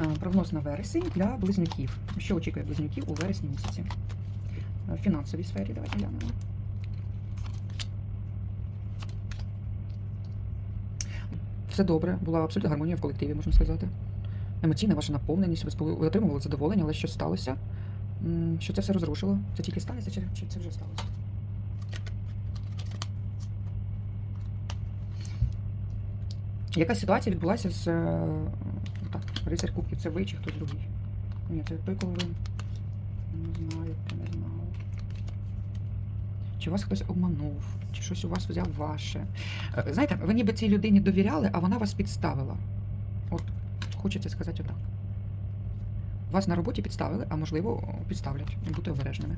Е, Прогноз на вересень для близнюків. Що очікує близнюків у вересні місяці? Е, В фінансовій сфері давайте глянемо. Все добре, була абсолютна гармонія в колективі, можна сказати. Емоційна ваша наповненість, ви отримували задоволення, але що сталося? Що це все розрушило? Це тільки станеться, чи, це вже сталося? Яка ситуація відбулася з е, рицар кубків? Це ви чи хтось другий? Ні, це ви не знаєте, не знав. Чи вас хтось обманув, чи щось у вас взяв ваше. Е, Знаєте, ви ніби цій людині довіряли, а вона вас підставила. От, хочеться сказати отак. Вас на роботі підставили, а можливо, підставлять. Будьте обережними.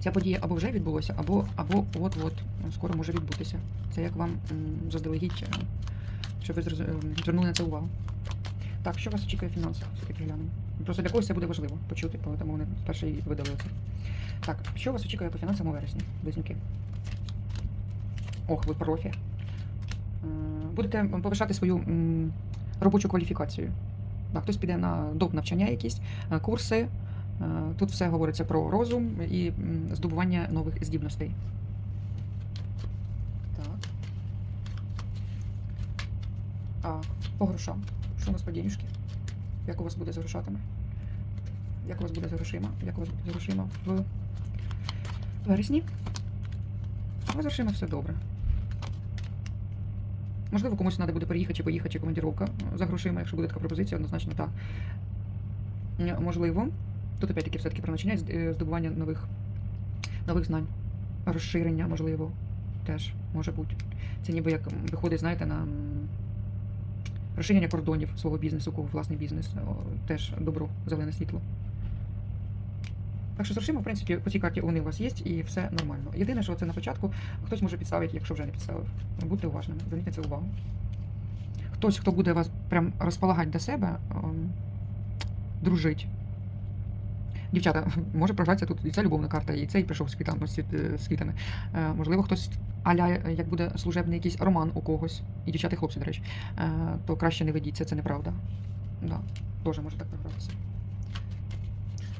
Ця подія або вже відбулося, або або от-от скоро може відбутися. Це як вам заздалегідь, е, щоб ви звернули на це увагу. Так, що вас очікує фінансово? Все-таки глянемо. Просто для когось це буде важливо почути, тому вони перше і видали. Так, що вас очікує по фінансам у вересні, близнюки? Ох, ви профі. Е, Будете повишати свою робочу кваліфікацію. Так, хтось піде на доп навчання якісь, е, курси. Е, Тут все говориться про розум і здобування нових здібностей. Так. А по грошам. Що у нас по денежки? Як у вас буде з грошатами? Як у вас буде з грошима? Як у вас буде з грошима в вересні? У вас з грошима все добре. Можливо, комусь треба буде переїхати чи поїхати, чи командіровка за грошима, якщо буде така пропозиція, однозначно так. Можливо. Тут опять-таки все-таки про з- е, здобування нових, нових знань, розширення, можливо, теж може бути. Це ніби як виходить, знаєте, на розширення кордонів свого бізнесу, кого власний бізнес, теж добро, зелене світло. Так що з грошима, в принципі, по цій карті вони у вас є і все нормально. Єдине, що це на початку хтось може підставити, якщо вже не підставив. Будьте уважними, зверніть на це увагу. Хтось, хто буде вас прям розполагати до себе, ем, дружить. Дівчата, може програтися тут і ця любовна карта, і цей прийшов з квітами, з квітами. Е, можливо, хтось аля, е, як буде служебний якийсь роман у когось, і дівчата, і хлопці, до речі, е, то краще не ведіться, це неправда. Да, теж може так програтися.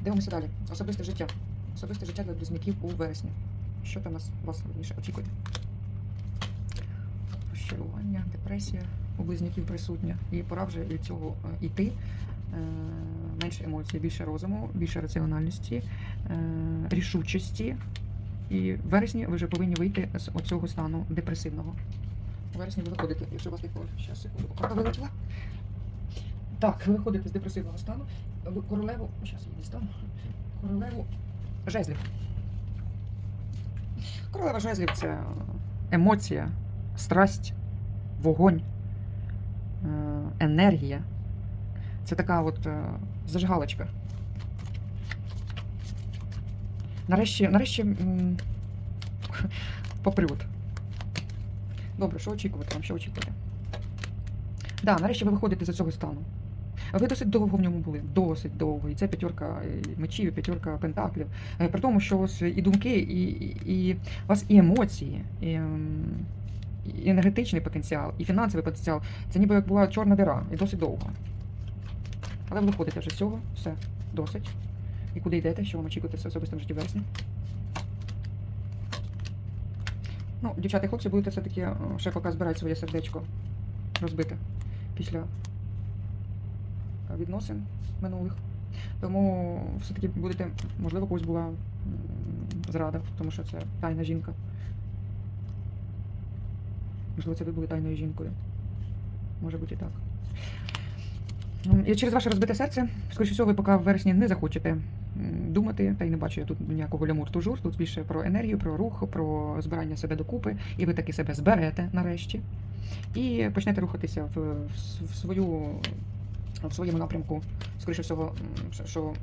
Дивимося далі. Особисте життя. Особисте життя для близнюків у вересні. Що там нас вас верніше очікує? Розчарування, депресія у близнюків присутня. І пора вже від цього е, йти. Менше емоцій, більше розуму, більше раціональності, е, рішучості. І в вересні ви вже повинні вийти з оцього стану депресивного. У вересні ви виходите, якщо вас таке. Зараз, вилетіла. Так, ви виходите з депресивного стану. Королеву. Зараз я дістану. Королеву жезлів. Королева жезлів це емоція, страсть, вогонь, е, енергія. Це така от е, зажигалочка. Нарешті, нарешті попривод. Добре, що очікувати вам? Що очікувати? Да, нарешті ви виходите з цього стану. Ви досить довго в ньому були, досить довго. І це п'ятерка е, мечів, і п'ятерка пентаклів. Е, При тому, що у вас і думки, і, і, і у вас і емоції, і, і енергетичний потенціал, і фінансовий потенціал. Це ніби як була чорна дира, і досить довго. Але ви виходите вже з цього, все, досить. І куди йдете, що вам очікуєте в особистому житті вересні? Ну, дівчата і хлопці, будете все-таки е, ще поки збирати своє сердечко розбите після відносин минулих. Тому все-таки будете, можливо, когось була зрада, тому що це тайна жінка. Можливо, це ви були тайною жінкою. Може бути і так. І через ваше розбите серце, скоріше всього, ви поки в вересні не захочете думати, та й не бачу я тут ніякого лямур-тужур, тут більше про енергію, про рух, про збирання себе докупи, і ви таки себе зберете нарешті. І почнете рухатися в, в свою в своєму напрямку, скоріше всього, що-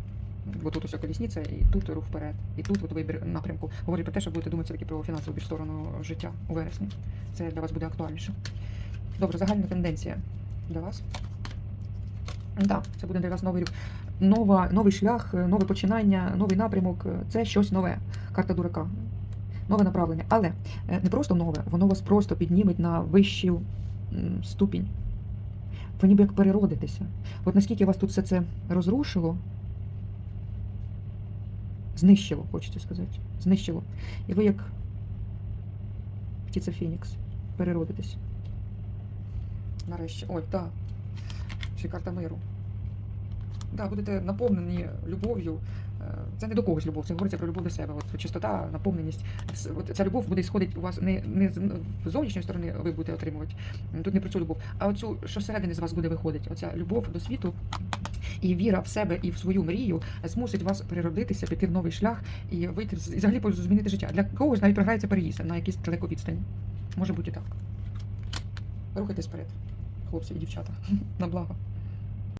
бо тут усе колісниця, і тут рух вперед, і тут от вибір напрямку. Говорить про те, що будете думати все-таки про фінансову сторону життя у вересні. Це для вас буде актуальніше. Добре, загальна тенденція для вас. Так, це буде для вас новий рік. Нова, новий шлях, е, нове починання, новий напрямок це щось нове. Карта дурака. Нове направлення. Але е, не просто нове, воно вас просто підніметь на вищу ступінь. ви ніби як переродитеся. От наскільки вас тут все це розрушило, знищило, хочеться сказати. Знищило. І ви як птиця Фінікс переродитесь. Нарешті. Ой, так. Й карта миру. Да, будете наповнені любов'ю. Е, Це не до когось любов, це говориться про любов до себе. От чистота, наповненість. От ця любов буде сходити у вас не, не з зовнішньої сторони ви будете отримувати. Тут не про цю любов, а оцю, що всередині з вас буде виходити. Оця любов до світу і віра в себе і в свою мрію змусить вас переродитися, піти в новий шлях і вийти і взагалі змінити життя. Для когось навіть програється переїзд на якісь далеко відстані. Може бути і так. Рухайтесь вперед, хлопці і дівчата. На благо.